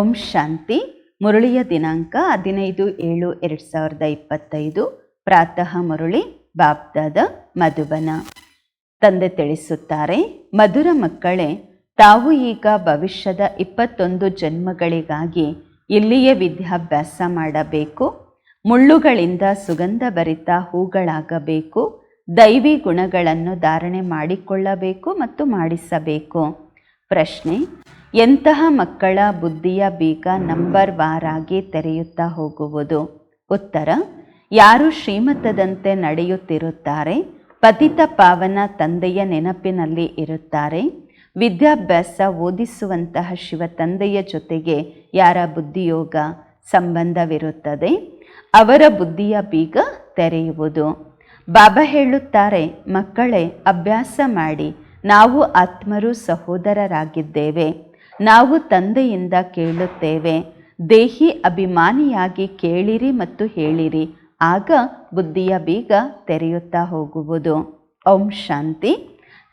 ಓಂ ಶಾಂತಿ. ಮುರಳಿಯ ದಿನಾಂಕ ಹದಿನೈದು ಏಳು ಎರಡು ಸಾವಿರದ ಇಪ್ಪತ್ತೈದು. ಪ್ರಾತಃ ಮುರಳಿ ಬಾಬ್ದಾದ ಮಧುಬನ. ತಂದೆ ತಿಳಿಸುತ್ತಾರೆ, ಮಧುರ ಮಕ್ಕಳೇ, ತಾವು ಈಗ ಭವಿಷ್ಯದ ಇಪ್ಪತ್ತೊಂದು ಜನ್ಮಗಳಿಗಾಗಿ ಇಲ್ಲಿಯೇ ವಿದ್ಯಾಭ್ಯಾಸ ಮಾಡಬೇಕು. ಮುಳ್ಳುಗಳಿಂದ ಸುಗಂಧ ಭರಿತ ಹೂಗಳಾಗಬೇಕು. ದೈವಿ ಗುಣಗಳನ್ನು ಧಾರಣೆ ಮಾಡಿಕೊಳ್ಳಬೇಕು ಮತ್ತು ಮಾಡಿಸಬೇಕು. ಪ್ರಶ್ನೆ ಎಂತಹ ಮಕ್ಕಳ ಬುದ್ಧಿಯ ಬೀಗ ನಂಬರ್ ವಾರಾಗಿ ತೆರೆಯುತ್ತಾ ಹೋಗುವುದು? ಉತ್ತರ, ಯಾರು ಶ್ರೀಮತದಂತೆ ನಡೆಯುತ್ತಿರುತ್ತಾರೆ? ಪತಿತ ಪಾವನ ತಂದೆಯ ನೆನಪಿನಲ್ಲಿ ಇರುತ್ತಾರೆ? ವಿದ್ಯಾಭ್ಯಾಸ ಓದಿಸುವಂತಹ ಶಿವ ತಂದೆಯ ಜೊತೆಗೆ ಯಾರ ಬುದ್ಧಿಯೋಗ ಸಂಬಂಧವಿರುತ್ತದೆ? ಅವರ ಬುದ್ಧಿಯ ಬೀಗ ತೆರೆಯುವುದು. ಬಾಬಾ ಹೇಳುತ್ತಾರೆ, ಮಕ್ಕಳೇ, ಅಭ್ಯಾಸ ಮಾಡಿ, ನಾವು ಆತ್ಮರು ಸಹೋದರರಾಗಿದ್ದೇವೆ. ನಾವು ತಂದೆಯಿಂದ ಕೇಳುತ್ತೇವೆ. ದೇಹಿ ಅಭಿಮಾನಿಯಾಗಿ ಕೇಳಿರಿ ಮತ್ತು ಹೇಳಿರಿ. ಆಗ ಬುದ್ಧಿಯ ಬೀಗ ತೆರೆಯುತ್ತಾ ಹೋಗುವುದು. ಓಂ ಶಾಂತಿ.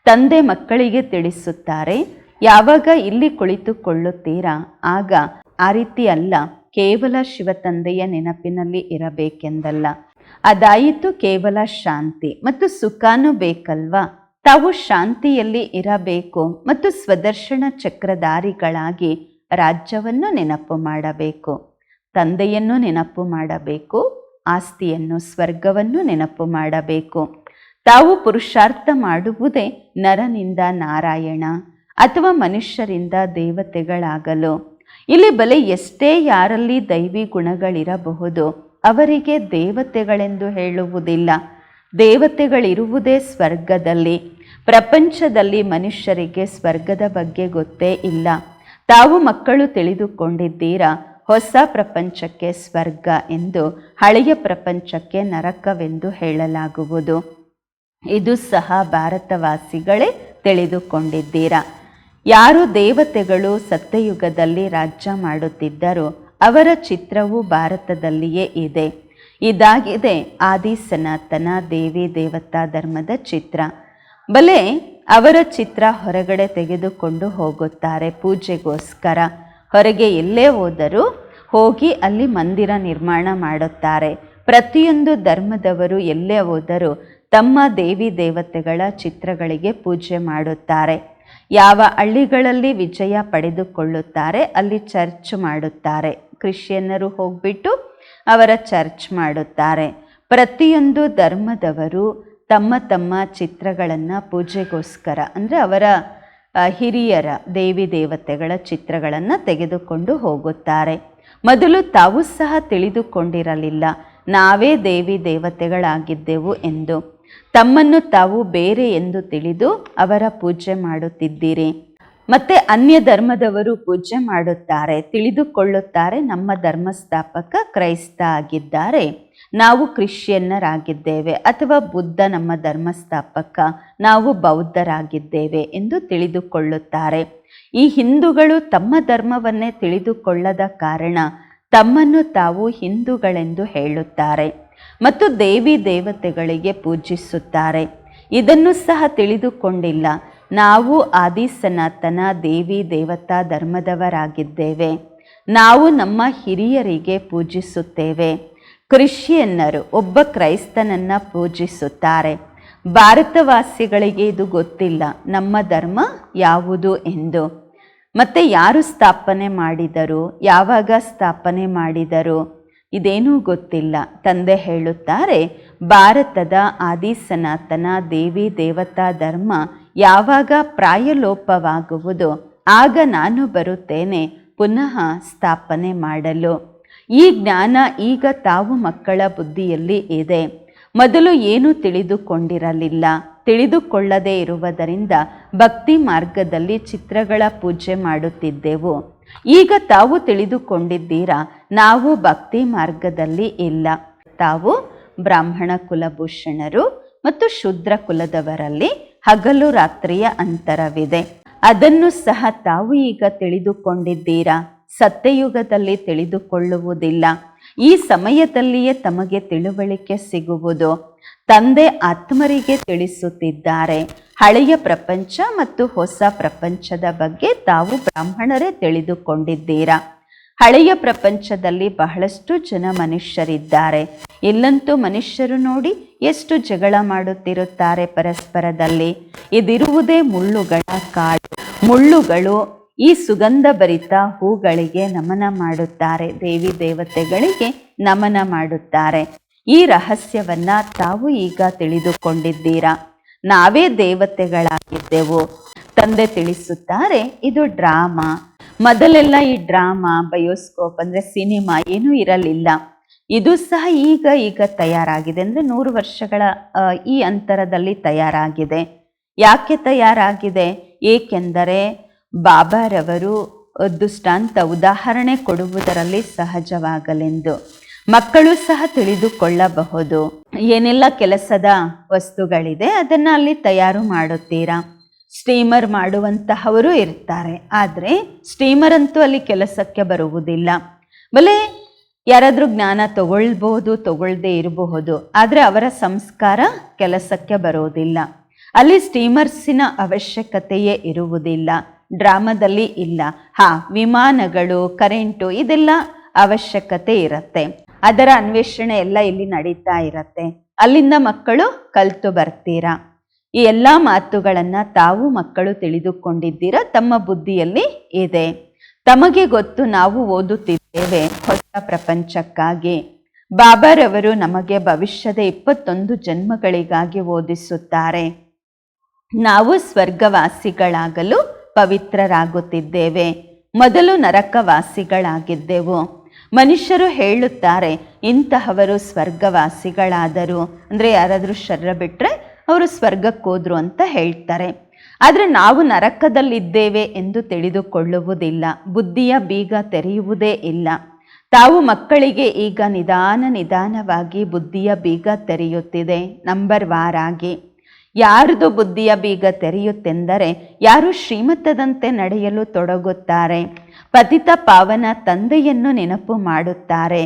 ತಂದೆ ಮಕ್ಕಳಿಗೆ ತಿಳಿಸುತ್ತಾರೆ, ಯಾವಾಗ ಇಲ್ಲಿ ಕುಳಿತುಕೊಳ್ಳುತ್ತೀರಾ? ಆಗ, ಆ ರೀತಿ ಅಲ್ಲ. ಕೇವಲ ಶಿವ ತಂದೆಯ ನೆನಪಿನಲ್ಲಿ ಇರಬೇಕೆಂದಲ್ಲ. ಅದಾಯಿತು ಕೇವಲ ಶಾಂತಿ ಮತ್ತು ಸುಖಾನು ಬೇಕಲ್ವಾ? ತಾವು ಶಾಂತಿಯಲ್ಲಿ ಇರಬೇಕು ಮತ್ತು ಸ್ವದರ್ಶನ ಚಕ್ರಧಾರಿಗಳಾಗಿ ರಾಜ್ಯವನ್ನು ನೆನಪು ಮಾಡಬೇಕು, ತಂದೆಯನ್ನು ನೆನಪು ಮಾಡಬೇಕು, ಆಸ್ತಿಯನ್ನು, ಸ್ವರ್ಗವನ್ನು ನೆನಪು ಮಾಡಬೇಕು. ತಾವು ಪುರುಷಾರ್ಥ ಮಾಡುವುದೇ ನರನಿಂದ ನಾರಾಯಣ ಅಥವಾ ಮನುಷ್ಯರಿಂದ ದೇವತೆಗಳಾಗಲು. ಇಲ್ಲಿ ಬಲೆ ಎಷ್ಟೇ ಯಾರಲ್ಲಿ ದೈವಿ ಗುಣಗಳಿರಬಹುದು, ಅವರಿಗೆ ದೇವತೆಗಳೆಂದು ಹೇಳುವುದಿಲ್ಲ. ದೇವತೆಗಳಿರುವುದೇ ಸ್ವರ್ಗದಲ್ಲಿ ಪ್ರಪಂಚದಲ್ಲಿ ಮನುಷ್ಯರಿಗೆ ಸ್ವರ್ಗದ ಬಗ್ಗೆ ಗೊತ್ತೇ ಇಲ್ಲ. ತಾವು ಮಕ್ಕಳು ತಿಳಿದುಕೊಂಡಿದ್ದೀರಾ? ಹೊಸ ಪ್ರಪಂಚಕ್ಕೆ ಸ್ವರ್ಗ ಎಂದು ಹಳೆಯ ಪ್ರಪಂಚಕ್ಕೆ ನರಕವೆಂದು ಹೇಳಲಾಗುವುದು. ಇದು ಸಹ ಭಾರತವಾಸಿಗಳೇ ತಿಳಿದುಕೊಂಡಿದ್ದೀರಾ? ಯಾರು ದೇವತೆಗಳು ಸತ್ಯಯುಗದಲ್ಲಿ ರಾಜ್ಯ ಮಾಡುತ್ತಿದ್ದರೋ ಅವರ ಚಿತ್ರವು ಭಾರತದಲ್ಲಿಯೇ ಇದೆ. ಇದಾಗಿದೆ ಆದಿ ಸನಾತನ ದೇವಿ ದೇವತಾ ಧರ್ಮದ ಚಿತ್ರ. ಬಲೆ ಅವರ ಚಿತ್ರ ಹೊರಗಡೆ ತೆಗೆದುಕೊಂಡು ಹೋಗುತ್ತಾರೆ ಪೂಜೆಗೋಸ್ಕರ. ಹೊರಗೆ ಎಲ್ಲೇ ಹೋದರೂ ಹೋಗಿ ಅಲ್ಲಿ ಮಂದಿರ ನಿರ್ಮಾಣ ಮಾಡುತ್ತಾರೆ. ಪ್ರತಿಯೊಂದು ಧರ್ಮದವರು ಎಲ್ಲೇ ಹೋದರೂ ತಮ್ಮ ದೇವಿ ದೇವತೆಗಳ ಚಿತ್ರಗಳಿಗೆ ಪೂಜೆ ಮಾಡುತ್ತಾರೆ. ಯಾವ ಹಳ್ಳಿಗಳಲ್ಲಿ ವಿಜಯ ಪಡೆದುಕೊಳ್ಳುತ್ತಾರೆ, ಅಲ್ಲಿ ಚರ್ಚ್ ಮಾಡುತ್ತಾರೆ. ಕ್ರಿಶ್ಚಿಯನ್ನರು ಹೋಗ್ಬಿಟ್ಟು ಅವರ ಚರ್ಚ್ ಮಾಡುತ್ತಾರೆ. ಪ್ರತಿಯೊಂದು ಧರ್ಮದವರು ತಮ್ಮ ತಮ್ಮ ಚಿತ್ರಗಳನ್ನು ಪೂಜೆಗೋಸ್ಕರ, ಅಂದರೆ ಅವರ ಹಿರಿಯರ ದೇವಿ ದೇವತೆಗಳ ಚಿತ್ರಗಳನ್ನು ತೆಗೆದುಕೊಂಡು ಹೋಗುತ್ತಾರೆ. ಮೊದಲು ತಾವು ಸಹ ತಿಳಿದುಕೊಂಡಿರಲಿಲ್ಲ, ನಾವೇ ದೇವಿ ದೇವತೆಗಳಾಗಿದ್ದೆವು ಎಂದು. ತಮ್ಮನ್ನು ತಾವು ಬೇರೆ ಎಂದು ತಿಳಿದು ಅವರ ಪೂಜೆ ಮಾಡುತ್ತಿದ್ದೀರಿ. ಮತ್ತೆ ಅನ್ಯ ಧರ್ಮದವರು ಪೂಜೆ ಮಾಡುತ್ತಾರೆ, ತಿಳಿದುಕೊಳ್ಳುತ್ತಾರೆ, ನಮ್ಮ ಧರ್ಮಸ್ಥಾಪಕ ಕ್ರೈಸ್ತ ಆಗಿದ್ದಾರೆ. ನಾವು ಕ್ರಿಶ್ಚಿಯನ್ನರಾಗಿದ್ದೇವೆ ಅಥವಾ ಬುದ್ಧ ನಮ್ಮ ಧರ್ಮಸ್ಥಾಪಕ, ನಾವು ಬೌದ್ಧರಾಗಿದ್ದೇವೆ ಎಂದು ತಿಳಿದುಕೊಳ್ಳುತ್ತಾರೆ. ಈ ಹಿಂದೂಗಳು ತಮ್ಮ ಧರ್ಮವನ್ನೇ ತಿಳಿದುಕೊಳ್ಳದ ಕಾರಣ ತಮ್ಮನ್ನು ತಾವು ಹಿಂದೂಗಳೆಂದು ಹೇಳುತ್ತಾರೆ ಮತ್ತು ದೇವಿ ದೇವತೆಗಳಿಗೆ ಪೂಜಿಸುತ್ತಾರೆ. ಇದನ್ನು ಸಹ ತಿಳಿದುಕೊಂಡಿಲ್ಲ. ನಾವು ಆದಿ ಸನಾತನ ದೇವಿ ದೇವತಾ ಧರ್ಮದವರಾಗಿದ್ದೇವೆ. ನಾವು ನಮ್ಮ ಹಿರಿಯರಿಗೆ ಪೂಜಿಸುತ್ತೇವೆ. ಕ್ರಿಶ್ಚಿಯನ್ನರು ಒಬ್ಬ ಕ್ರೈಸ್ತನನ್ನು ಪೂಜಿಸುತ್ತಾರೆ. ಭಾರತವಾಸಿಗಳಿಗೆ ಇದು ಗೊತ್ತಿಲ್ಲ, ನಮ್ಮ ಧರ್ಮ ಯಾವುದು ಎಂದು. ಮತ್ತೆ ಯಾರು ಸ್ಥಾಪನೆ ಮಾಡಿದರು, ಯಾವಾಗ ಸ್ಥಾಪನೆ ಮಾಡಿದರು, ಇದೇನೂ ಗೊತ್ತಿಲ್ಲ. ತಂದೆ ಹೇಳುತ್ತಾರೆ, ಭಾರತದ ಆದಿ ಸನಾತನ ದೇವಿ ದೇವತಾ ಧರ್ಮ ಯಾವಾಗ ಪ್ರಾಯಲೋಪವಾಗುವುದು, ಆಗ ನಾನು ಬರುತ್ತೇನೆ, ಪುನಃ ಸ್ಥಾಪನೆ ಮಾಡಲು. ಈ ಜ್ಞಾನ ಈಗ ತಾವು ಮಕ್ಕಳ ಬುದ್ಧಿಯಲ್ಲಿ ಇದೆ. ಮೊದಲು ಏನೂ ತಿಳಿದುಕೊಂಡಿರಲಿಲ್ಲ. ತಿಳಿದುಕೊಳ್ಳದೇ ಇರುವುದರಿಂದ ಭಕ್ತಿ ಮಾರ್ಗದಲ್ಲಿ ಚಿತ್ರಗಳ ಪೂಜೆ ಮಾಡುತ್ತಿದ್ದೆವು. ಈಗ ತಾವು ತಿಳಿದುಕೊಂಡಿದ್ದೀರಾ? ನಾವು ಭಕ್ತಿ ಮಾರ್ಗದಲ್ಲಿ ಇಲ್ಲ. ತಾವು ಬ್ರಾಹ್ಮಣ ಕುಲಭೂಷಣರು ಮತ್ತು ಶೂದ್ರ ಕುಲದವರಲ್ಲಿ ಹಗಲು ರಾತ್ರಿಯ ಅಂತರವಿದೆ. ಅದನ್ನು ಸಹ ತಾವು ಈಗ ತಿಳಿದುಕೊಂಡಿದ್ದೀರಾ? ಸತ್ಯಯುಗದಲ್ಲಿ ತಿಳಿದುಕೊಳ್ಳುವುದಿಲ್ಲ. ಈ ಸಮಯದಲ್ಲಿಯೇ ತಮಗೆ ತಿಳುವಳಿಕೆ ಸಿಗುವುದು. ತಂದೆ ಆತ್ಮರಿಗೆ ತಿಳಿಸುತ್ತಿದ್ದಾರೆ. ಹಳೆಯ ಪ್ರಪಂಚ ಮತ್ತು ಹೊಸ ಪ್ರಪಂಚದ ಬಗ್ಗೆ ತಾವು ಬ್ರಾಹ್ಮಣರೇ ತಿಳಿದುಕೊಂಡಿದ್ದೀರಾ? ಹಳೆಯ ಪ್ರಪಂಚದಲ್ಲಿ ಬಹಳಷ್ಟು ಜನ ಮನುಷ್ಯರಿದ್ದಾರೆ. ಇಲ್ಲಂತೂ ಮನುಷ್ಯರು ನೋಡಿ ಎಷ್ಟು ಜಗಳ ಮಾಡುತ್ತಿರುತ್ತಾರೆ ಪರಸ್ಪರದಲ್ಲಿ. ಇದಿರುವುದೇ ಮುಳ್ಳುಗಳ ಕಾಡು. ಮುಳ್ಳುಗಳು ಈ ಸುಗಂಧ ಭರಿತ ಹೂಗಳಿಗೆ ನಮನ ಮಾಡುತ್ತಾರೆ. ದೇವಿ ದೇವತೆಗಳಿಗೆ ನಮನ ಮಾಡುತ್ತಾರೆ. ಈ ರಹಸ್ಯವನ್ನ ತಾವು ಈಗ ತಿಳಿದುಕೊಂಡಿದ್ದೀರಾ? ನಾವೇ ದೇವತೆಗಳಾಗಿದ್ದೆವು. ತಂದೆ ತಿಳಿಸುತ್ತಾರೆ, ಇದು ಡ್ರಾಮಾ. ಮೊದಲೆಲ್ಲ ಈ ಡ್ರಾಮಾ, ಬಯೋಸ್ಕೋಪ್ ಅಂದ್ರೆ ಸಿನಿಮಾ ಏನೂ ಇರಲಿಲ್ಲ. ಇದು ಸಹ ಈಗ ಈಗ ತಯಾರಾಗಿದೆ ಅಂದ್ರೆ ನೂರು ವರ್ಷಗಳ ಈ ಅಂತರದಲ್ಲಿ ತಯಾರಾಗಿದೆ. ಯಾಕೆ ತಯಾರಾಗಿದೆ? ಏಕೆಂದರೆ ಬಾಬಾರವರು ದುಷ್ಟಾಂತ ಉದಾಹರಣೆ ಕೊಡುವುದರಲ್ಲಿ ಸಹಜವಾಗಲೆಂದು. ಮಕ್ಕಳು ಸಹ ತಿಳಿದುಕೊಳ್ಳಬಹುದು. ಏನೆಲ್ಲ ಕೆಲಸದ ವಸ್ತುಗಳಿದೆ ಅದನ್ನ ಅಲ್ಲಿ ತಯಾರು ಮಾಡುತ್ತೀರಾ? ಸ್ಟೀಮರ್ ಮಾಡುವಂತಹವರು ಇರ್ತಾರೆ. ಆದರೆ ಸ್ಟೀಮರ್ ಅಂತೂ ಅಲ್ಲಿ ಕೆಲಸಕ್ಕೆ ಬರುವುದಿಲ್ಲ. ಬಲೆ ಯಾರಾದರೂ ಜ್ಞಾನ ತಗೊಳ್ಬಹುದು ತಗೊಳ್ದೇ ಇರಬಹುದು. ಆದರೆ ಅವರ ಸಂಸ್ಕಾರ ಕೆಲಸಕ್ಕೆ ಬರೋದಿಲ್ಲ ಅಲ್ಲಿ ಸ್ಟೀಮರ್ಸಿನ ಅವಶ್ಯಕತೆಯೇ ಇರುವುದಿಲ್ಲ. ಡ್ರಾಮಾದಲ್ಲಿ ಇಲ್ಲ. ಹಾ, ವಿಮಾನಗಳು, ಕರೆಂಟು ಇದೆಲ್ಲ ಅವಶ್ಯಕತೆ ಇರುತ್ತೆ. ಅದರ ಅನ್ವೇಷಣೆ ಎಲ್ಲ ಇಲ್ಲಿ ನಡೀತಾ ಇರತ್ತೆ. ಅಲ್ಲಿಂದ ಮಕ್ಕಳು ಕಲ್ತು ಬರ್ತೀರಾ? ಈ ಎಲ್ಲ ಮಾತುಗಳನ್ನು ತಾವು ಮಕ್ಕಳು ತಿಳಿದುಕೊಂಡಿದ್ದೀರ? ತಮ್ಮ ಬುದ್ಧಿಯಲ್ಲಿ ಇದೆ. ತಮಗೆ ಗೊತ್ತು ನಾವು ಓದುತ್ತಿದ್ದೇವೆ ಹೊಸ ಪ್ರಪಂಚಕ್ಕಾಗಿ. ಬಾಬಾರವರು ನಮಗೆ ಭವಿಷ್ಯದ ಇಪ್ಪತ್ತೊಂದು ಜನ್ಮಗಳಿಗಾಗಿ ಓದಿಸುತ್ತಾರೆ. ನಾವು ಸ್ವರ್ಗವಾಸಿಗಳಾಗಲು ಪವಿತ್ರರಾಗುತ್ತಿದ್ದೇವೆ. ಮೊದಲು ನರಕವಾಸಿಗಳಾಗಿದ್ದೆವು. ಮನುಷ್ಯರು ಹೇಳುತ್ತಾರೆ, ಇಂತಹವರು ಸ್ವರ್ಗವಾಸಿಗಳಾದರು. ಅಂದರೆ ಯಾರಾದರೂ ಶರ್ರ ಬಿಟ್ಟರೆ ಅವರು ಸ್ವರ್ಗಕ್ಕೋದ್ರು ಅಂತ ಹೇಳ್ತಾರೆ. ಆದರೆ ನಾವು ನರಕದಲ್ಲಿದ್ದೇವೆ ಎಂದು ತಿಳಿದುಕೊಳ್ಳುವುದಿಲ್ಲ. ಬುದ್ಧಿಯ ಬೀಗ ತೆರೆಯುವುದೇ ಇಲ್ಲ. ತಾವು ಮಕ್ಕಳಿಗೆ ಈಗ ನಿಧಾನ ನಿಧಾನವಾಗಿ ಬುದ್ಧಿಯ ಬೀಗ ತೆರೆಯುತ್ತಿದೆ. ನಂಬರ್ ವಾರಾಗಿ. ಯಾರದು ಬುದ್ಧಿಯ ಬೀಗ ತೆರೆಯುತ್ತೆಂದರೆ ಯಾರು ಶ್ರೀಮತದಂತೆ ನಡೆಯಲು ತೊಡಗುತ್ತಾರೆ. ಪತಿತ ಪಾವನ ತಂದೆಯನ್ನು ನೆನಪು ಮಾಡುತ್ತಾರೆ.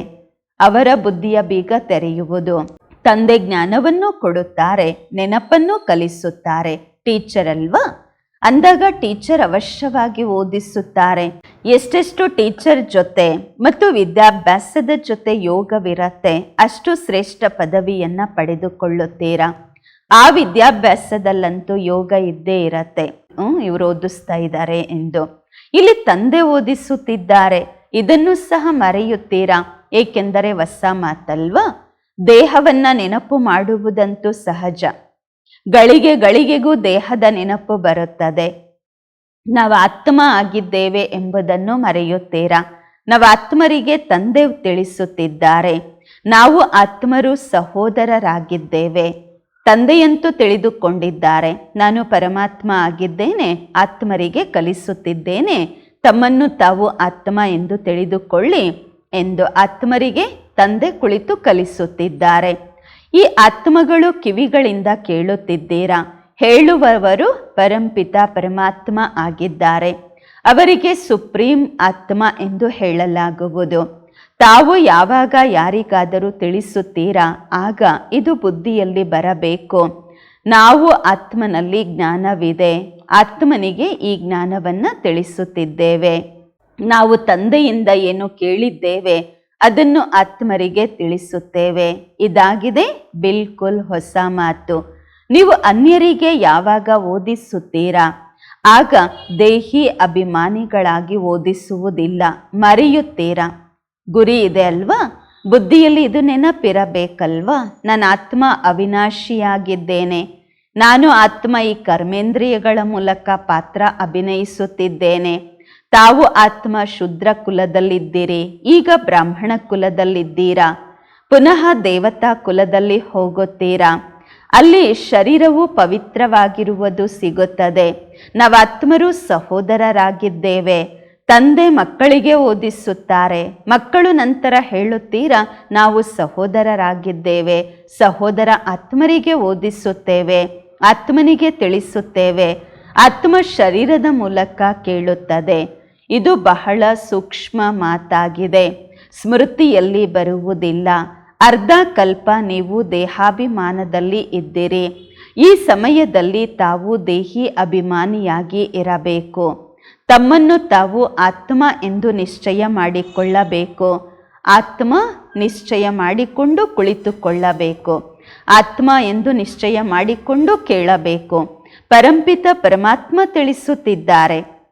ಅವರ ಬುದ್ಧಿಯ ಬೀಗ ತೆರೆಯುವುದು. ತಂದೆ ಜ್ಞಾನವನ್ನು ಕೊಡುತ್ತಾರೆ, ನೆನಪನ್ನು ಕಲಿಸುತ್ತಾರೆ. ಟೀಚರ್ ಅಲ್ವಾ? ಅಂದಾಗ ಟೀಚರ್ ಅವಶ್ಯವಾಗಿ ಓದಿಸುತ್ತಾರೆ. ಎಷ್ಟೆಷ್ಟು ಟೀಚರ್ ಜೊತೆ ಮತ್ತು ವಿದ್ಯಾಭ್ಯಾಸದ ಜೊತೆ ಯೋಗವಿರತ್ತೆ, ಅಷ್ಟು ಶ್ರೇಷ್ಠ ಪದವಿಯನ್ನು ಪಡೆದುಕೊಳ್ಳುತ್ತೀರಾ? ಆ ವಿದ್ಯಾಭ್ಯಾಸದಲ್ಲಂತೂ ಯೋಗ ಇದ್ದೇ ಇರತ್ತೆ. ಹ್ಮ್, ಇವರು ಓದಿಸ್ತಾ ಇದ್ದಾರೆ ಎಂದು. ಇಲ್ಲಿ ತಂದೆ ಓದಿಸುತ್ತಿದ್ದಾರೆ. ಇದನ್ನು ಸಹ ಮರೆಯುತ್ತೀರಾ? ಏಕೆಂದರೆ ಹೊಸ ಮಾತಲ್ವಾ? ದೇಹವನ್ನ ನೆನಪು ಮಾಡುವುದಂತೂ ಸಹಜ. ಗಳಿಗೆ ಗಳಿಗೆಗೂ ದೇಹದ ನೆನಪು ಬರುತ್ತದೆ. ನಾವು ಆತ್ಮ ಆಗಿದ್ದೇವೆ ಎಂಬುದನ್ನು ಮರೆಯುತ್ತೀರಾ? ನಾವು ಆತ್ಮರಿಗೆ ತಂದೆ ತಿಳಿಸುತ್ತಿದ್ದಾರೆ. ನಾವು ಆತ್ಮರು ಸಹೋದರರಾಗಿದ್ದೇವೆ. ತಂದೆಯಂತೂ ತಿಳಿದುಕೊಂಡಿದ್ದಾರೆ. ನಾನು ಪರಮಾತ್ಮ ಆಗಿದ್ದೇನೆ, ಆತ್ಮರಿಗೆ ಕಲಿಸುತ್ತಿದ್ದೇನೆ. ತಮ್ಮನ್ನು ತಾವು ಆತ್ಮ ಎಂದು ತಿಳಿದುಕೊಳ್ಳಿ ಎಂದು ಆತ್ಮರಿಗೆ ತಂದೆ ಕುಳಿತು ಕಲಿಸುತ್ತಿದ್ದಾರೆ. ಈ ಆತ್ಮಗಳು ಕಿವಿಗಳಿಂದ ಕೇಳುತ್ತಿದ್ದೀರಾ? ಹೇಳುವವರು ಪರಂಪಿತ ಪರಮಾತ್ಮ ಆಗಿದ್ದಾರೆ. ಅವರಿಗೆ ಸುಪ್ರೀಂ ಆತ್ಮ ಎಂದು ಹೇಳಲಾಗುವುದು. ತಾವು ಯಾವಾಗ ಯಾರಿಗಾದರೂ ತಿಳಿಸುತ್ತೀರಾ? ಆಗ ಇದು ಬುದ್ಧಿಯಲ್ಲಿ ಬರಬೇಕು. ನಾವು ಆತ್ಮನಲ್ಲಿ ಜ್ಞಾನವಿದೆ. ಆತ್ಮನಿಗೆ ಈ ಜ್ಞಾನವನ್ನು ತಿಳಿಸುತ್ತಿದ್ದೇವೆ. ನಾವು ತಂದೆಯಿಂದ ಏನು ಕೇಳಿದ್ದೇವೆ, ಅದನ್ನು ಆತ್ಮರಿಗೆ ತಿಳಿಸುತ್ತೇವೆ. ಇದಾಗಿದೆ ಬಿಲ್ಕುಲ್ ಹೊಸ ಮಾತು. ನೀವು ಅನ್ಯರಿಗೆ ಯಾವಾಗ ಓದಿಸುತ್ತೀರಾ? ಆಗ ದೇಹಿ ಅಭಿಮಾನಿಗಳಾಗಿ ಓದಿಸುವುದಿಲ್ಲ. ಮರೆಯುತ್ತೀರಾ? ಗುರಿ ಇದೆ ಅಲ್ವಾ? ಬುದ್ಧಿಯಲ್ಲಿ ಇದು ನೆನಪಿರಬೇಕಲ್ವಾ? ನನ್ನ ಆತ್ಮ ಅವಿನಾಶಿಯಾಗಿದ್ದೇನೆ. ನಾನು ಆತ್ಮ ಈ ಕರ್ಮೇಂದ್ರಿಯಗಳ ಮೂಲಕ ಪಾತ್ರ ಅಭಿನಯಿಸುತ್ತಿದ್ದೇನೆ. ತಾವು ಆತ್ಮ ಶುದ್ರ ಕುಲದಲ್ಲಿದ್ದೀರಿ. ಈಗ ಬ್ರಾಹ್ಮಣ ಕುಲದಲ್ಲಿದ್ದೀರಾ? ಪುನಃ ದೇವತಾ ಕುಲದಲ್ಲಿ ಹೋಗುತ್ತೀರಾ? ಅಲ್ಲಿ ಶರೀರವು ಪವಿತ್ರವಾಗಿರುವುದು ಸಿಗುತ್ತದೆ. ನಾವಾತ್ಮರು ಸಹೋದರರಾಗಿದ್ದೇವೆ. ತಂದೆ ಮಕ್ಕಳಿಗೆ ಓದಿಸುತ್ತಾರೆ. ಮಕ್ಕಳು ನಂತರ ಹೇಳುತ್ತೀರಾ, ನಾವು ಸಹೋದರರಾಗಿದ್ದೇವೆ, ಸಹೋದರ ಆತ್ಮರಿಗೆ ಓದಿಸುತ್ತೇವೆ, ಆತ್ಮನಿಗೆ ತಿಳಿಸುತ್ತೇವೆ, ಆತ್ಮ ಶರೀರದ ಮೂಲಕ ಕೇಳುತ್ತದೆ. ಇದು ಬಹಳ ಸೂಕ್ಷ್ಮ ಮಾತಾಗಿದೆ. ಸ್ಮೃತಿಯಲ್ಲಿ ಬರುವುದಿಲ್ಲ. ಅರ್ಧ ಕಲ್ಪ ನೀವು ದೇಹಾಭಿಮಾನದಲ್ಲಿ ಇದ್ದೀರಿ. ಈ ಸಮಯದಲ್ಲಿ ತಾವು ದೇಹಿ ಅಭಿಮಾನಿಯಾಗಿ ಇರಬೇಕು. ತಮ್ಮನ್ನು ತಾವು ಆತ್ಮ ಎಂದು ನಿಶ್ಚಯ ಮಾಡಿಕೊಳ್ಳಬೇಕು. ಆತ್ಮ ನಿಶ್ಚಯ ಮಾಡಿಕೊಂಡು ಕುಳಿತುಕೊಳ್ಳಬೇಕು. ಆತ್ಮ ಎಂದು ನಿಶ್ಚಯ ಮಾಡಿಕೊಂಡು ಕೇಳಬೇಕು. ಪರಂಪಿತ ಪರಮಾತ್ಮ ತಿಳಿಸುತ್ತಿದ್ದಾರೆ.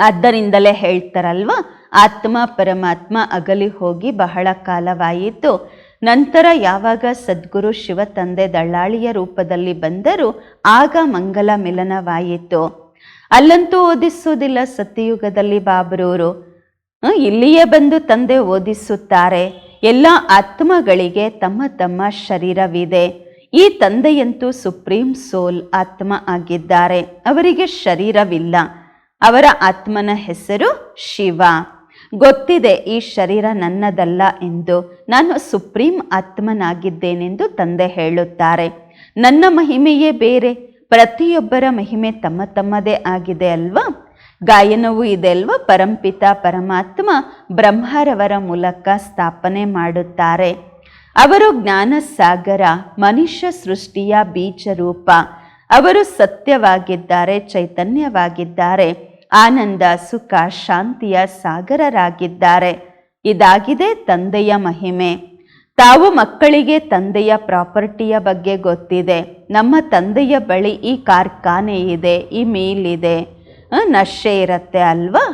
ಆದ್ದರಿಂದಲೇ ಹೇಳ್ತಾರಲ್ವ, ಆತ್ಮ ಪರಮಾತ್ಮ ಅಗಲಿ ಹೋಗಿ ಬಹಳ ಕಾಲವಾಯಿತು. ನಂತರ ಯಾವಾಗ ಸದ್ಗುರು ಶಿವ ತಂದೆ ದಳ್ಳಾಳಿಯ ರೂಪದಲ್ಲಿ ಬಂದರು ಆಗ ಮಂಗಲ ಮಿಲನವಾಯಿತು. ಅಲ್ಲಂತೂ ಓದಿಸುವುದಿಲ್ಲ ಸತ್ಯಯುಗದಲ್ಲಿ ಬಾಬರೂರು. ಇಲ್ಲಿಯೇ ಬಂದು ತಂದೆ ಓದಿಸುತ್ತಾರೆ. ಎಲ್ಲ ಆತ್ಮಗಳಿಗೆ ತಮ್ಮ ತಮ್ಮ ಶರೀರವಿದೆ. ಈ ತಂದೆಯಂತೂ ಸುಪ್ರೀಂ ಸೋಲ್ ಆತ್ಮ ಆಗಿದ್ದಾರೆ. ಅವರಿಗೆ ಶರೀರವಿಲ್ಲ. ಅವರ ಆತ್ಮನ ಹೆಸರು ಶಿವ. ಗೊತ್ತಿದೆ ಈ ಶರೀರ ನನ್ನದಲ್ಲ ಎಂದು. ನಾನು ಸುಪ್ರೀಂ ಆತ್ಮನಾಗಿದ್ದೇನೆಂದು ತಂದೆ ಹೇಳುತ್ತಾರೆ. ನನ್ನ ಮಹಿಮೆಯೇ ಬೇರೆ. ಪ್ರತಿಯೊಬ್ಬರ ಮಹಿಮೆ ತಮ್ಮ ತಮ್ಮದೇ ಆಗಿದೆ ಅಲ್ವಾ? ಗಾಯನವೂ ಇದೆ ಅಲ್ವಾ? ಪರಂಪಿತ ಪರಮಾತ್ಮ ಬ್ರಹ್ಮರವರ ಮೂಲಕ ಸ್ಥಾಪನೆ ಮಾಡುತ್ತಾರೆ. ಅವರು ಜ್ಞಾನ ಸಾಗರ ಮನುಷ್ಯ ಸೃಷ್ಟಿಯ ಬೀಜ ರೂಪ. ಅವರು ಸತ್ಯವಾಗಿದ್ದಾರೆ, ಚೈತನ್ಯವಾಗಿದ್ದಾರೆ. ಆನಂದ, ಸುಖ, ಶಾಂತಿಯ ಸಾಗರರಾಗಿದ್ದಾರೆ. ಇದಾಗಿದೆ ತಂದೆಯ ಮಹಿಮೆ. ತಾವು ಮಕ್ಕಳಿಗೆ ತಂದೆಯ ಪ್ರಾಪರ್ಟಿಯ ಬಗ್ಗೆ ಗೊತ್ತಿದೆ. ನಮ್ಮ ತಂದೆಯ ಬಳಿ ಈ ಕಾರ್ಖಾನೆ ಇದೆ ಈ ಮೀಲ್ ಇದೆ ಆ, ನಶೆ ಇರತ್ತೆ ಅಲ್ವಾ?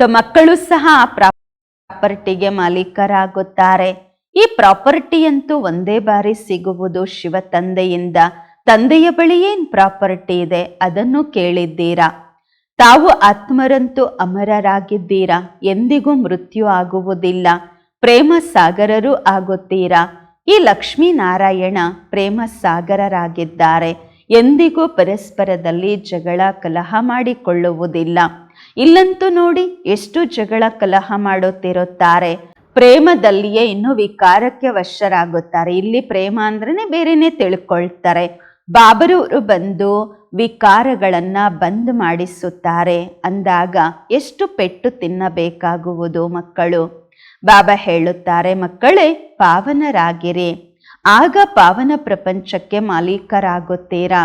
ತ ಮಕ್ಕಳು ಸಹ ಆ ಪ್ರಾಪರ್ಟಿಗೆ ಮಾಲೀಕರಾಗುತ್ತಾರೆ. ಈ ಪ್ರಾಪರ್ಟಿಯಂತೂ ಒಂದೇ ಬಾರಿ ಸಿಗುವುದು ಶಿವ ತಂದೆಯಿಂದ. ತಂದೆಯ ಬಳಿ ಏನ್ ಪ್ರಾಪರ್ಟಿ ಇದೆ ಅದನ್ನು ಕೇಳಿದ್ದೀರಾ? ತಾವು ಆತ್ಮರಂತೂ ಅಮರರಾಗಿದ್ದೀರಾ? ಎಂದಿಗೂ ಮೃತ್ಯು ಆಗುವುದಿಲ್ಲ. ಪ್ರೇಮ ಸಾಗರರು ಆಗುತ್ತೀರಾ? ಈ ಲಕ್ಷ್ಮೀನಾರಾಯಣ ಪ್ರೇಮ ಸಾಗರರಾಗಿದ್ದಾರೆ ಎಂದಿಗೂ ಪರಸ್ಪರದಲ್ಲಿ ಜಗಳ ಕಲಹ ಮಾಡಿಕೊಳ್ಳುವುದಿಲ್ಲ. ಇಲ್ಲಂತೂ ನೋಡಿ ಎಷ್ಟು ಜಗಳ ಕಲಹ ಮಾಡುತ್ತಿರುತ್ತಾರೆ. ಪ್ರೇಮದಲ್ಲಿಯೇ ಇನ್ನು ವಿಕಾರಕ್ಕೆ ವಶರಾಗುತ್ತಾರೆ. ಇಲ್ಲಿ ಪ್ರೇಮ ಅಂದ್ರೆ ಬೇರೆನೆ ತಿಳ್ಕೊಳ್ತಾರೆ. ಬಾಬರವರು ಬಂದು ವಿಕಾರಗಳನ್ನ ಬಂದ್ ಮಾಡಿಸುತ್ತಾರೆ. ಅಂದಾಗ ಎಷ್ಟು ಪೆಟ್ಟು ತಿನ್ನಬೇಕಾಗುವುದು ಮಕ್ಕಳು? ಬಾಬಾ ಹೇಳುತ್ತಾರೆ, ಮಕ್ಕಳೇ, ಪಾವನರಾಗಿರಿ. ಆಗ ಪಾವನ ಪ್ರಪಂಚಕ್ಕೆ ಮಾಲೀಕರಾಗುತ್ತೀರಾ?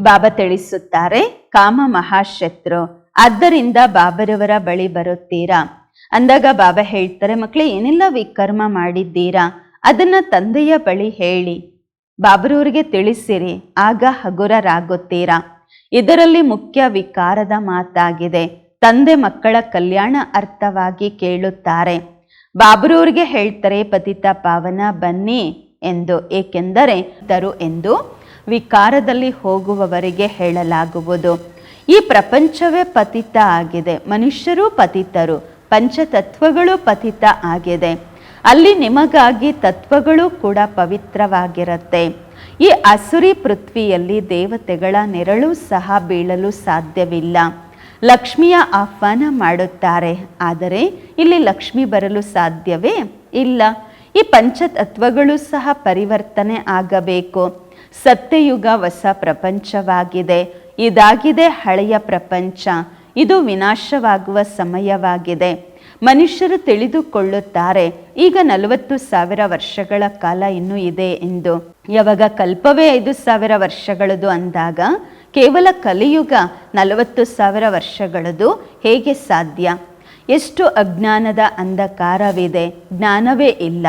ಬಾಬಾ ತಿಳಿಸುತ್ತಾರೆ, ಕಾಮ ಮಹಾಶತ್ರು, ಆದ್ದರಿಂದ ಬಾಬರವರ ಬಳಿ ಬರುತ್ತೀರಾ? ಅಂದಾಗ ಬಾಬಾ ಹೇಳ್ತಾರೆ, ಮಕ್ಕಳೇ, ಏನೆಲ್ಲ ವಿಕರ್ಮ ಮಾಡಿದ್ದೀರಾ? ಅದನ್ನ ತಂದೆಯ ಬಳಿ ಹೇಳಿ. ಬಾಬರವರಿಗೆ ತಿಳಿಸಿರಿ, ಆಗ ಹಗುರರಾಗುತ್ತೀರಾ? ಇದರಲ್ಲಿ ಮುಖ್ಯ ವಿಕಾರದ ಮಾತಾಗಿದೆ. ತಂದೆ ಮಕ್ಕಳ ಕಲ್ಯಾಣ ಅರ್ಥವಾಗಿ ಕೇಳುತ್ತಾರೆ. ಬಾಬರವ್ರಿಗೆ ಹೇಳ್ತಾರೆ, ಪತಿತ ಪಾವನ ಬನ್ನಿ ಎಂದು. ಏಕೆಂದರೆ ತರು ಎಂದು ವಿಕಾರದಲ್ಲಿ ಹೋಗುವವರಿಗೆ ಹೇಳಲಾಗುವುದು. ಈ ಪ್ರಪಂಚವೇ ಪತಿತ ಆಗಿದೆ. ಮನುಷ್ಯರು ಪತಿತರು. ಪಂಚತತ್ವಗಳು ಪತಿತ ಆಗಿದೆ. ಅಲ್ಲಿ ನಿಮಗಾಗಿ ತತ್ವಗಳು ಕೂಡ ಪವಿತ್ರವಾಗಿರುತ್ತೆ. ಈ ಅಸುರಿ ಪೃಥ್ವಿಯಲ್ಲಿ ದೇವತೆಗಳ ನೆರಳು ಸಹ ಬೀಳಲು ಸಾಧ್ಯವಿಲ್ಲ. ಲಕ್ಷ್ಮಿಯ ಆಹ್ವಾನ ಮಾಡುತ್ತಾರೆ. ಆದರೆ ಇಲ್ಲಿ ಲಕ್ಷ್ಮಿ ಬರಲು ಸಾಧ್ಯವೇ ಇಲ್ಲ. ಈ ಪಂಚತತ್ವಗಳು ಸಹ ಪರಿವರ್ತನೆ ಆಗಬೇಕು. ಸತ್ಯಯುಗ ಹೊಸ ಪ್ರಪಂಚವಾಗಿದೆ. ಇದಾಗಿದೆ ಹಳೆಯ ಪ್ರಪಂಚ. ಇದು ವಿನಾಶವಾಗುವ ಸಮಯವಾಗಿದೆ. ಮನುಷ್ಯರು ತಿಳಿದುಕೊಳ್ಳುತ್ತಾರೆ, ಈಗ ನಲವತ್ತು ಸಾವಿರ ವರ್ಷಗಳ ಕಾಲ ಇನ್ನೂ ಇದೆ ಎಂದು. ಯಾವಾಗ ಕಲ್ಪವೇ ಐದು ಸಾವಿರ ವರ್ಷಗಳದು ಅಂದಾಗ ಕೇವಲ ಕಲಿಯುಗ ನಲವತ್ತು ಸಾವಿರ ವರ್ಷಗಳದು ಹೇಗೆ ಸಾಧ್ಯ? ಎಷ್ಟು ಅಜ್ಞಾನದ ಅಂಧಕಾರವಿದೆ, ಜ್ಞಾನವೇ ಇಲ್ಲ.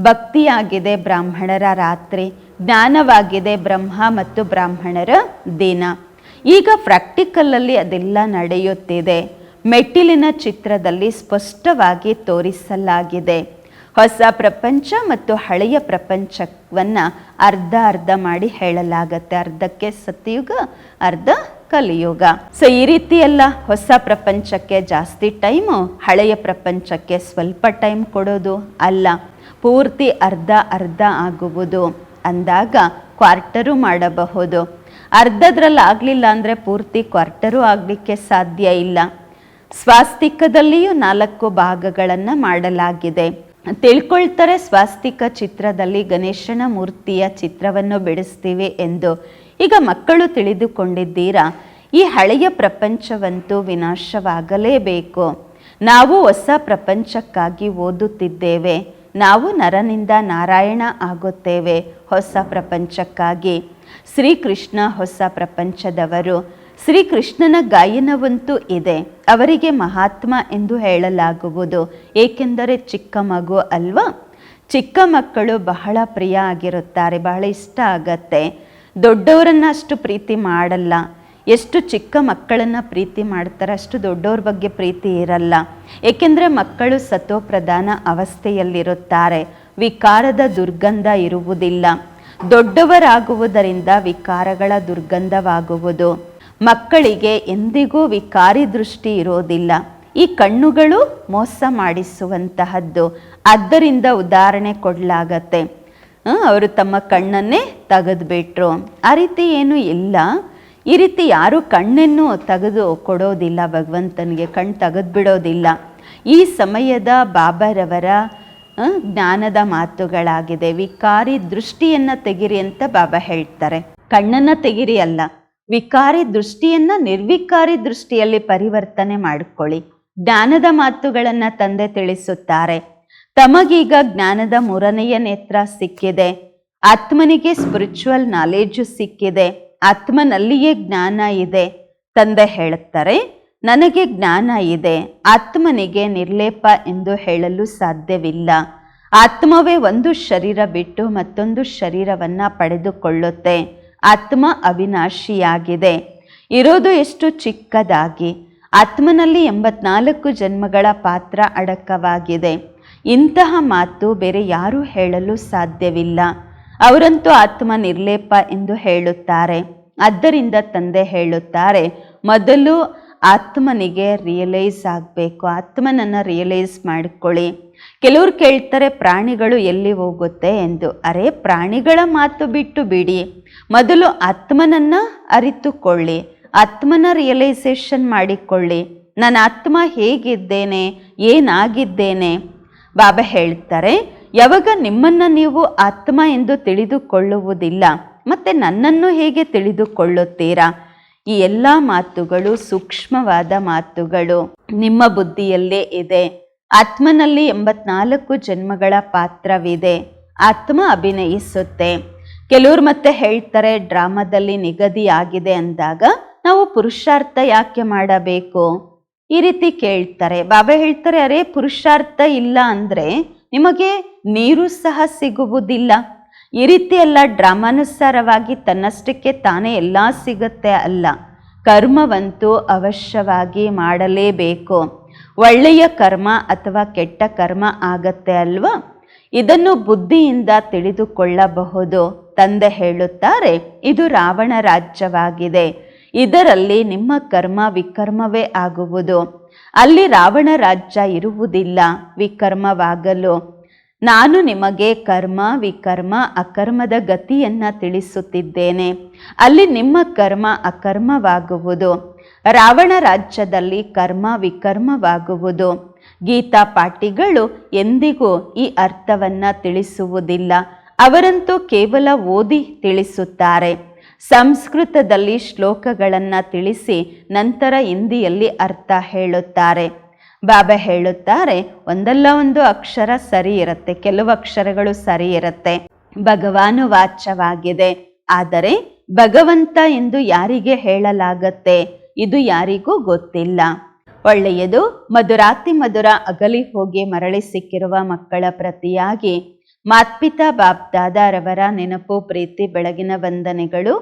ಭಕ್ತಿಯಾಗಿದೆ ಬ್ರಾಹ್ಮಣರ ರಾತ್ರಿ, ಜ್ಞಾನವಾಗಿದೆ ಬ್ರಹ್ಮ ಮತ್ತು ಬ್ರಾಹ್ಮಣರ ದಿನ. ಈಗ ಪ್ರಾಕ್ಟಿಕಲಲ್ಲಿ ಅದೆಲ್ಲ ನಡೆಯುತ್ತಿದೆ. ಮೆಟ್ಟಿಲಿನ ಚಿತ್ರದಲ್ಲಿ ಸ್ಪಷ್ಟವಾಗಿ ತೋರಿಸಲಾಗಿದೆ. ಹೊಸ ಪ್ರಪಂಚ ಮತ್ತು ಹಳೆಯ ಪ್ರಪಂಚವನ್ನು ಅರ್ಧ ಅರ್ಧ ಮಾಡಿ ಹೇಳಲಾಗತ್ತೆ. ಅರ್ಧಕ್ಕೆ ಸತ್ಯಯುಗ ಅರ್ಧ ಕಲಿಯುಗ. ಸೊ ಈ ರೀತಿ ಎಲ್ಲ ಹೊಸ ಪ್ರಪಂಚಕ್ಕೆ ಜಾಸ್ತಿ ಟೈಮು ಹಳೆಯ ಪ್ರಪಂಚಕ್ಕೆ ಸ್ವಲ್ಪ ಟೈಮ್ ಕೊಡೋದು ಅಲ್ಲ. ಪೂರ್ತಿ ಅರ್ಧ ಅರ್ಧ ಆಗುವುದು ಅಂದಾಗ ಕ್ವಾರ್ಟರು ಮಾಡಬಹುದು. ಅರ್ಧದ್ರಲ್ಲಿ ಆಗಲಿಲ್ಲ ಅಂದರೆ ಪೂರ್ತಿ ಕ್ವಾರ್ಟರು ಆಗಲಿಕ್ಕೆ ಸಾಧ್ಯ ಇಲ್ಲ. ಸ್ವಾಸ್ತಿಕದಲ್ಲಿಯೂ ನಾಲ್ಕು ಭಾಗಗಳನ್ನು ಮಾಡಲಾಗಿದೆ. ತಿಳ್ಕೊಳ್ತಾರೆ ಸ್ವಾಸ್ತಿಕ ಚಿತ್ರದಲ್ಲಿ ಗಣೇಶನ ಮೂರ್ತಿಯ ಚಿತ್ರವನ್ನು ಬಿಡಿಸ್ತೀವಿ ಎಂದು. ಈಗ ಮಕ್ಕಳು ತಿಳಿದುಕೊಂಡಿದ್ದೀರಾ? ಈ ಹಳೆಯ ಪ್ರಪಂಚವಂತೂ ವಿನಾಶವಾಗಲೇಬೇಕು. ನಾವು ಹೊಸ ಪ್ರಪಂಚಕ್ಕಾಗಿ ಓದುತ್ತಿದ್ದೇವೆ. ನಾವು ನರನಿಂದ ನಾರಾಯಣ ಆಗುತ್ತೇವೆ ಹೊಸ ಪ್ರಪಂಚಕ್ಕಾಗಿ. ಶ್ರೀಕೃಷ್ಣ ಹೊಸ ಪ್ರಪಂಚದವರು. ಶ್ರೀಕೃಷ್ಣನ ಗಾಯನವಂತೂ ಇದೆ. ಅವರಿಗೆ ಮಹಾತ್ಮ ಎಂದು ಹೇಳಲಾಗುವುದು. ಏಕೆಂದರೆ ಚಿಕ್ಕ ಮಗು ಅಲ್ವಾ? ಚಿಕ್ಕ ಮಕ್ಕಳು ಬಹಳ ಪ್ರಿಯ ಆಗಿರುತ್ತಾರೆ, ಬಹಳ ಇಷ್ಟ ಆಗತ್ತೆ. ದೊಡ್ಡವರನ್ನು ಅಷ್ಟು ಪ್ರೀತಿ ಮಾಡಲ್ಲ. ಎಷ್ಟು ಚಿಕ್ಕ ಮಕ್ಕಳನ್ನು ಪ್ರೀತಿ ಮಾಡ್ತಾರೆ, ಅಷ್ಟು ದೊಡ್ಡವ್ರ ಬಗ್ಗೆ ಪ್ರೀತಿ ಇರಲ್ಲ. ಏಕೆಂದರೆ ಮಕ್ಕಳು ಸತೋಪ್ರಧಾನ ಅವಸ್ಥೆಯಲ್ಲಿರುತ್ತಾರೆ. ವಿಕಾರದ ದುರ್ಗಂಧ ಇರುವುದಿಲ್ಲ. ದೊಡ್ಡವರಾಗುವುದರಿಂದ ವಿಕಾರಗಳ ದುರ್ಗಂಧವಾಗುವುದು. ಮಕ್ಕಳಿಗೆ ಎಂದಿಗೂ ವಿಕಾರಿ ದೃಷ್ಟಿ ಇರೋದಿಲ್ಲ. ಈ ಕಣ್ಣುಗಳು ಮೋಸ ಮಾಡಿಸುವಂತಹದ್ದು. ಆದ್ದರಿಂದ ಉದಾಹರಣೆ ಕೊಡಲಾಗತ್ತೆ. ಅವರು ತಮ್ಮ ಕಣ್ಣನ್ನೇ ತೆಗೆದುಬಿಟ್ರು. ಆ ರೀತಿ ಏನೂ ಇಲ್ಲ. ಈ ರೀತಿ ಯಾರೂ ಕಣ್ಣನ್ನು ತೆಗೆದು ಕೊಡೋದಿಲ್ಲ, ಭಗವಂತನಿಗೆ ಕಣ್ಣು ತೆಗೆದುಬಿಡೋದಿಲ್ಲ. ಈ ಸಮಯದ ಬಾಬಾರವರ ಜ್ಞಾನದ ಮಾತುಗಳಾಗಿದೆ. ವಿಕಾರಿ ದೃಷ್ಟಿಯನ್ನು ತೆಗಿರಿ ಅಂತ ಬಾಬಾ ಹೇಳ್ತಾರೆ. ಕಣ್ಣನ್ನು ತೆಗಿರಿ ಅಲ್ಲ. ವಿಕಾರಿ ದೃಷ್ಟಿಯನ್ನ ನಿರ್ವಿಕಾರಿ ದೃಷ್ಟಿಯಲ್ಲಿ ಪರಿವರ್ತನೆ ಮಾಡಿಕೊಳ್ಳಿ. ಜ್ಞಾನದ ಮಾತುಗಳನ್ನ ತಂದೆ ತಿಳಿಸುತ್ತಾರೆ. ತಮಗೀಗ ಜ್ಞಾನದ ಮೂರನೆಯ ನೇತ್ರ ಸಿಕ್ಕಿದೆ. ಆತ್ಮನಿಗೆ ಸ್ಪಿರಿಚುವಲ್ ನಾಲೆಜು ಸಿಕ್ಕಿದೆ. ಆತ್ಮನಲ್ಲಿಯೇ ಜ್ಞಾನ ಇದೆ. ತಂದೆ ಹೇಳುತ್ತಾರೆ, ನನಗೆ ಜ್ಞಾನ ಇದೆ. ಆತ್ಮನಿಗೆ ನಿರ್ಲೇಪ ಎಂದು ಹೇಳಲು ಸಾಧ್ಯವಿಲ್ಲ. ಆತ್ಮವೇ ಒಂದು ಶರೀರ ಬಿಟ್ಟು ಮತ್ತೊಂದು ಶರೀರವನ್ನು ಪಡೆದುಕೊಳ್ಳುತ್ತೆ. ಆತ್ಮ ಅವಿನಾಶಿಯಾಗಿದೆ. ಇರೋದು ಎಷ್ಟು ಚಿಕ್ಕದಾಗಿ. ಆತ್ಮನಲ್ಲಿ ಎಂಬತ್ನಾಲ್ಕು ಜನ್ಮಗಳ ಪಾತ್ರ ಅಡಕವಾಗಿದೆ. ಇಂತಹ ಮಾತು ಬೇರೆ ಯಾರೂ ಹೇಳಲು ಸಾಧ್ಯವಿಲ್ಲ. ಅವರಂತೂ ಆತ್ಮ ನಿರ್ಲೇಪ ಎಂದು ಹೇಳುತ್ತಾರೆ. ಆದ್ದರಿಂದ ತಂದೆ ಹೇಳುತ್ತಾರೆ, ಮೊದಲು ಆತ್ಮನಿಗೆ ರಿಯಲೈಸ್ ಆಗಬೇಕು. ಆತ್ಮನನ್ನು ರಿಯಲೈಸ್ ಮಾಡಿಕೊಳ್ಳಿ. ಕೆಲವರು ಕೇಳ್ತಾರೆ, ಪ್ರಾಣಿಗಳು ಎಲ್ಲಿ ಹೋಗುತ್ತೆ ಎಂದು. ಅರೆ, ಪ್ರಾಣಿಗಳ ಮಾತು ಬಿಟ್ಟು ಬಿಡಿ. ಮೊದಲು ಆತ್ಮನನ್ನು ಅರಿತುಕೊಳ್ಳಿ. ಆತ್ಮನ ರಿಯಲೈಸೇಷನ್ ಮಾಡಿಕೊಳ್ಳಿ. ನನ್ನ ಆತ್ಮ ಹೇಗಿದ್ದೇನೆ? ಏನಾಗಿದ್ದೇನೆ? ಬಾಬಾ ಹೇಳ್ತಾರೆ, ಯಾವಾಗ ನಿಮ್ಮನ್ನು ನೀವು ಆತ್ಮ ಎಂದು ತಿಳಿದುಕೊಳ್ಳುವುದಿಲ್ಲ. ಮತ್ತೆ ನನ್ನನ್ನು ಹೇಗೆ ತಿಳಿದುಕೊಳ್ಳುತ್ತೀರಾ? ಈ ಎಲ್ಲ ಮಾತುಗಳು ಸೂಕ್ಷ್ಮವಾದ ಮಾತುಗಳು. ನಿಮ್ಮ ಬುದ್ಧಿಯಲ್ಲೇ ಇದೆ. ಆತ್ಮನಲ್ಲಿ ಎಂಬತ್ನಾಲ್ಕು ಜನ್ಮಗಳ ಪಾತ್ರವಿದೆ. ಆತ್ಮ ಅಭಿನಯಿಸುತ್ತೆ. ಕೆಲವ್ರು ಮತ್ತೆ ಹೇಳ್ತಾರೆ, ಡ್ರಾಮಾದಲ್ಲಿ ನಿಗದಿ ಆಗಿದೆ ಅಂದಾಗ ನಾವು ಪುರುಷಾರ್ಥ ಯಾಕೆ ಮಾಡಬೇಕು? ಈ ರೀತಿ ಕೇಳ್ತಾರೆ. ಬಾಬಾ ಹೇಳ್ತಾರೆ, ಅರೆ, ಪುರುಷಾರ್ಥ ಇಲ್ಲ ಅಂದ್ರೆ ನಿಮಗೆ ನೀರು ಸಹ ಸಿಗುವುದಿಲ್ಲ. ಈ ರೀತಿ ಎಲ್ಲ ಡ್ರಾಮಾನುಸಾರವಾಗಿ ತನ್ನಷ್ಟಕ್ಕೆ ತಾನೇ ಎಲ್ಲ ಸಿಗುತ್ತೆ ಅಲ್ಲ. ಕರ್ಮವಂತೂ ಅವಶ್ಯವಾಗಿ ಮಾಡಲೇಬೇಕು. ಒಳ್ಳೆಯ ಕರ್ಮ ಅಥವಾ ಕೆಟ್ಟ ಕರ್ಮ ಆಗತ್ತೆ ಅಲ್ವಾ? ಇದನ್ನು ಬುದ್ಧಿಯಿಂದ ತಿಳಿದುಕೊಳ್ಳಬಹುದು. ತಂದೆ ಹೇಳುತ್ತಾರೆ, ಇದು ರಾವಣ ರಾಜ್ಯವಾಗಿದೆ. ಇದರಲ್ಲಿ ನಿಮ್ಮ ಕರ್ಮ ವಿಕರ್ಮವೇ ಆಗುವುದು. ಅಲ್ಲಿ ರಾವಣ ರಾಜ್ಯ ಇರುವುದಿಲ್ಲ, ವಿಕರ್ಮವಾಗಲು. ನಾನು ನಿಮಗೆ ಕರ್ಮ, ವಿಕರ್ಮ, ಅಕರ್ಮದ ಗತಿಯನ್ನ ತಿಳಿಸುತ್ತಿದ್ದೇನೆ. ಅಲ್ಲಿ ನಿಮ್ಮ ಕರ್ಮ ಅಕರ್ಮವಾಗುವುದು. ರಾವಣ ರಾಜ್ಯದಲ್ಲಿ ಕರ್ಮ, ವಿಕರ್ಮವಾಗುವುದು. ಗೀತಾ ಪಾಠಿಗಳು ಎಂದಿಗೂ ಈ ಅರ್ಥವನ್ನ ತಿಳಿಸುವುದಿಲ್ಲ. ಅವರಂತೂ ಕೇವಲ ಓದಿ ತಿಳಿಸುತ್ತಾರೆ. ಸಂಸ್ಕೃತದಲ್ಲಿ ಶ್ಲೋಕಗಳನ್ನು ತಿಳಿಸಿ ನಂತರ ಹಿಂದಿಯಲ್ಲಿ ಅರ್ಥ ಹೇಳುತ್ತಾರೆ. ಬಾಬಾ ಹೇಳುತ್ತಾರೆ, ಒಂದಲ್ಲ ಒಂದು ಅಕ್ಷರ ಸರಿ ಇರುತ್ತೆ, ಕೆಲವು ಅಕ್ಷರಗಳು ಸರಿ ಇರುತ್ತೆ. ಭಗವಾನು ವಾಚ್ಯವಾಗಿದೆ. ಆದರೆ ಭಗವಂತ ಎಂದು ಯಾರಿಗೆ ಹೇಳಲಾಗತ್ತೆ? ಇದು ಯಾರಿಗೂ ಗೊತ್ತಿಲ್ಲ. ಒಳ್ಳೆಯದು, ಮಧುರಾತಿ ಮಧುರ ಅಗಲಿ ಹೋಗಿ ಮರಳಿ ಸಿಕ್ಕಿರುವ ಮಕ್ಕಳ ಪ್ರತಿಯಾಗಿ ಮಾತ್ಪಿತಾ ಬಾಬ್ದಾದಾರವರ ನೆನಪು, ಪ್ರೀತಿ, ಬೆಳಗಿನ ವಂದನೆಗಳು,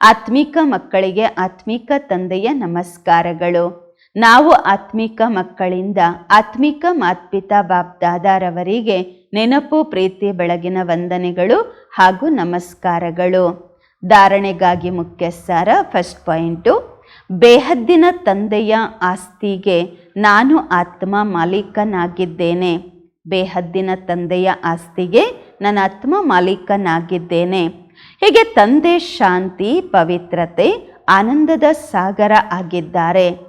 ಆತ್ಮಿಕ ಮಕ್ಕಳಿಗೆ ಆತ್ಮಿಕ ತಂದೆಯ ನಮಸ್ಕಾರಗಳು. ನಾವು ಆತ್ಮಿಕ ಮಕ್ಕಳಿಂದ ಆತ್ಮಿಕ ಮಾತ್ಪಿತಾ ಬಾಬ್ದಾದಾರವರಿಗೆ ನೆನಪು, ಪ್ರೀತಿ, ಬೆಳಗಿನ ವಂದನೆಗಳು ಹಾಗೂ ನಮಸ್ಕಾರಗಳು. ಧಾರಣೆಗಾಗಿ ಮುಖ್ಯ ಸಾರ ಫಸ್ಟ್ ಪಾಯಿಂಟು ಬೇಹದ್ದಿನ ತಂದೆಯ ಆಸ್ತಿಗೆ ನಾನು ಆತ್ಮ ಮಾಲೀಕನಾಗಿದ್ದೇನೆ. ಬೇಹದ್ದಿನ ತಂದೆಯ ಆಸ್ತಿಗೆ ನನ್ನ ಆತ್ಮ ಮಾಲೀಕನಾಗಿದ್ದೇನೆ. ಹೀಗೆ ತಂದೆ ಶಾಂತಿ, ಪವಿತ್ರತೆ, ಆನಂದದ ಸಾಗರ ಆಗಿದ್ದಾರೆ.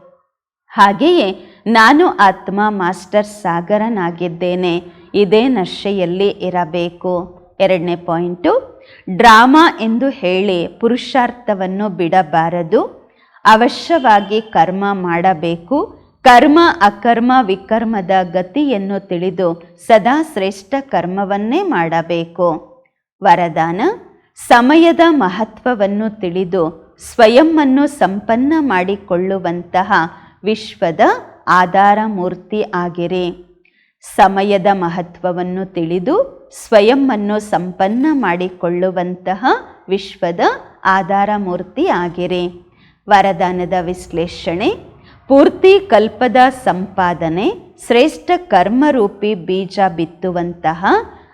ಹಾಗೆಯೇ ನಾನು ಆತ್ಮ ಮಾಸ್ಟರ್ ಸಾಗರನಾಗಿದ್ದೇನೆ. ಇದೇ ನಶೆಯಲ್ಲಿ ಇರಬೇಕು. ಎರಡನೇ ಪಾಯಿಂಟು, ಡ್ರಾಮಾ ಎಂದು ಹೇಳಿ ಪುರುಷಾರ್ಥವನ್ನು ಬಿಡಬಾರದು. ಅವಶ್ಯವಾಗಿ ಕರ್ಮ ಮಾಡಬೇಕು. ಕರ್ಮ ಅಕರ್ಮ ವಿಕರ್ಮದ ಗತಿಯನ್ನು ತಿಳಿದು ಸದಾ ಶ್ರೇಷ್ಠ ಕರ್ಮವನ್ನೇ ಮಾಡಬೇಕು. ವರದಾನ, ಸಮಯದ ಮಹತ್ವವನ್ನು ತಿಳಿದು ಸ್ವಯಂವನ್ನು ಸಂಪನ್ನ ಮಾಡಿಕೊಳ್ಳುವಂತಹ ವಿಶ್ವದ ಆಧಾರ ಮೂರ್ತಿ ಆಗಿರಿ. ಸಮಯದ ಮಹತ್ವವನ್ನು ತಿಳಿದು ಸ್ವಯಂವನ್ನು ಸಂಪನ್ನ ಮಾಡಿಕೊಳ್ಳುವಂತಹ ವಿಶ್ವದ ಆಧಾರ ಮೂರ್ತಿ ಆಗಿರಿ. ವರದಾನದ ವಿಶ್ಲೇಷಣೆ, ಪೂರ್ತಿ ಕಲ್ಪದ ಸಂಪಾದನೆ, ಶ್ರೇಷ್ಠ ಕರ್ಮರೂಪಿ ಬೀಜ ಬಿತ್ತುವಂತಹ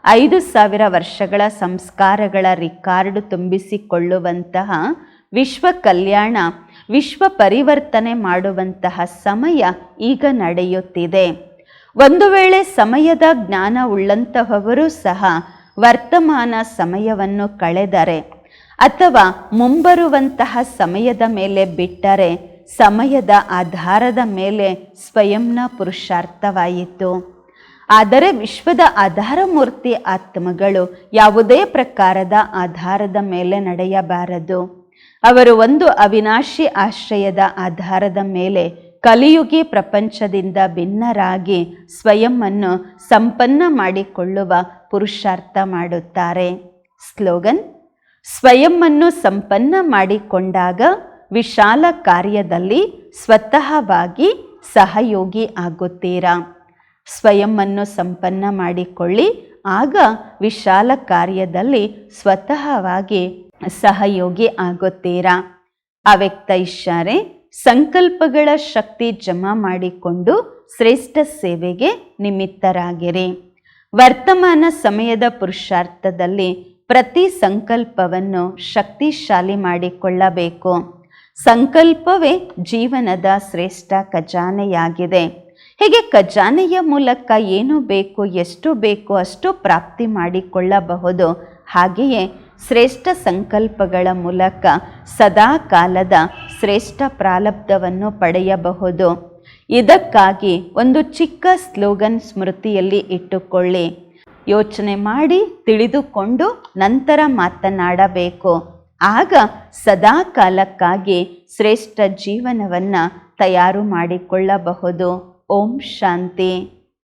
ಐದು ಸಾವಿರ ವರ್ಷಗಳ ಸಂಸ್ಕಾರಗಳ ರಿಕಾರ್ಡ್ ತುಂಬಿಸಿಕೊಳ್ಳುವಂತಹ ವಿಶ್ವ ಕಲ್ಯಾಣ ವಿಶ್ವ ಪರಿವರ್ತನೆ ಮಾಡುವಂತಹ ಸಮಯ ಈಗ ನಡೆಯುತ್ತಿದೆ. ಒಂದು ವೇಳೆ ಸಮಯದ ಜ್ಞಾನ ಉಳ್ಳಂತಹವರು ಸಹ ವರ್ತಮಾನ ಸಮಯವನ್ನು ಕಳೆದರೆ ಅಥವಾ ಮುಂಬರುವಂತಹ ಸಮಯದ ಮೇಲೆ ಬಿಟ್ಟರೆ ಸಮಯದ ಆಧಾರದ ಮೇಲೆ ಸ್ವಯಂನ ಪುರುಷಾರ್ಥವಾಯಿತು. ಆದರೆ ವಿಶ್ವದ ಆಧಾರ ಮೂರ್ತಿ ಆತ್ಮಗಳು ಯಾವುದೇ ಪ್ರಕಾರದ ಆಧಾರದ ಮೇಲೆ ನಡೆಯಬಾರದು. ಅವರು ಒಂದು ಅವಿನಾಶಿ ಆಶ್ರಯದ ಆಧಾರದ ಮೇಲೆ ಕಲಿಯುಗಿ ಪ್ರಪಂಚದಿಂದ ಭಿನ್ನರಾಗಿ ಸ್ವಯಂವನ್ನು ಸಂಪನ್ನ ಮಾಡಿಕೊಳ್ಳುವ ಪುರುಷಾರ್ಥ ಮಾಡುತ್ತಾರೆ. ಸ್ಲೋಗನ್ ಸ್ವಯಂವನ್ನು ಸಂಪನ್ನ ಮಾಡಿಕೊಂಡಾಗ ವಿಶಾಲ ಕಾರ್ಯದಲ್ಲಿ ಸ್ವತಃವಾಗಿ ಸಹಯೋಗಿ ಆಗುತ್ತೀರಾ? ಸ್ವಯಂವನ್ನು ಸಂಪನ್ನ ಮಾಡಿಕೊಳ್ಳಿ, ಆಗ ವಿಶಾಲ ಕಾರ್ಯದಲ್ಲಿ ಸ್ವತಃವಾಗಿ ಸಹಯೋಗಿ ಆಗುತ್ತೀರಾ? ಅವ್ಯಕ್ತ ಇಷಾರೆ ಸಂಕಲ್ಪಗಳ ಶಕ್ತಿ ಜಮಾ ಮಾಡಿಕೊಂಡು ಶ್ರೇಷ್ಠ ಸೇವೆಗೆ ನಿಮಿತ್ತರಾಗಿರಿ. ವರ್ತಮಾನ ಸಮಯದ ಪುರುಷಾರ್ಥದಲ್ಲಿ ಪ್ರತಿ ಸಂಕಲ್ಪವನ್ನು ಶಕ್ತಿಶಾಲಿ ಮಾಡಿಕೊಳ್ಳಬೇಕು. ಸಂಕಲ್ಪವೇ ಜೀವನದ ಶ್ರೇಷ್ಠ ಖಜಾನೆಯಾಗಿದೆ. ಹೀಗೆ ಖಜಾನೆಯ ಮೂಲಕ ಏನು ಬೇಕು, ಎಷ್ಟು ಬೇಕು ಅಷ್ಟು ಪ್ರಾಪ್ತಿ ಮಾಡಿಕೊಳ್ಳಬಹುದು. ಹಾಗೆಯೇ ಶ್ರೇಷ್ಠ ಸಂಕಲ್ಪಗಳ ಮೂಲಕ ಸದಾ ಕಾಲದ ಶ್ರೇಷ್ಠ ಪ್ರಾಲಬ್ಧವನ್ನು ಪಡೆಯಬಹುದು. ಇದಕ್ಕಾಗಿ ಒಂದು ಚಿಕ್ಕ ಸ್ಲೋಗನ್ ಸ್ಮೃತಿಯಲ್ಲಿ ಇಟ್ಟುಕೊಳ್ಳಿ. ಯೋಚನೆ ಮಾಡಿ ತಿಳಿದುಕೊಂಡು ನಂತರ ಮಾತನಾಡಬೇಕು. ಆಗ ಸದಾ ಕಾಲಕ್ಕಾಗಿ ಶ್ರೇಷ್ಠ ಜೀವನವನ್ನು ತಯಾರು ಮಾಡಿಕೊಳ್ಳಬಹುದು. ಓಂ ಶಾಂತಿ.